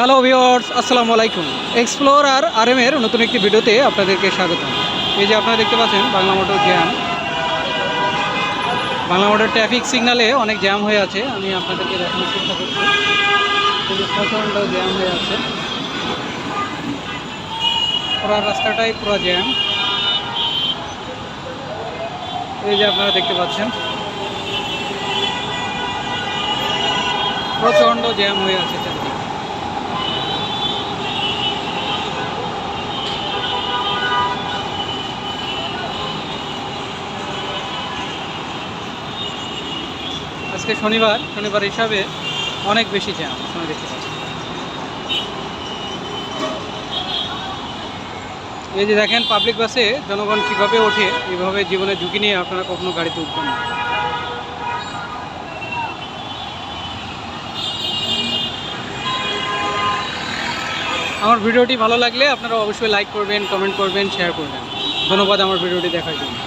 Hello viewers আসসালামু আলাইকুম। Explore আর আর এর নতুন একটি ভিডিওতে আপনাদেরকে স্বাগত এই যে আপনারা দেখতে পাচ্ছেন, Bangla motor jam Bangla motor traffic সিগনালে অনেক জ্যাম হয়ে আছে, আমি আপনাদেরকে দেখানোর চেষ্টা করছি। প্রচণ্ড জ্যাম হয়ে আছে। পুরো রাস্তাটাই পুরো জ্যাম এই যে আপনারা দেখতে পাচ্ছেন। প্রচণ্ড জ্যাম হয়ে আছে আজকে শনিবার শনিবার হিসাবে অনেক বেশি জ্যাম আপনারা দেখতে পাচ্ছি এই যে দেখেন পাবলিক বাসে জনগণ কীভাবে ওঠে এইভাবে জীবনে ঝুঁকি নিয়ে আপনারা কখনো গাড়িতে উঠবেন না। আমার ভিডিওটি ভালো লাগলে আপনারা অবশ্যই লাইক করবেন কমেন্ট করবেন শেয়ার করবেন। ধন্যবাদ আমার ভিডিওটি দেখার জন্য।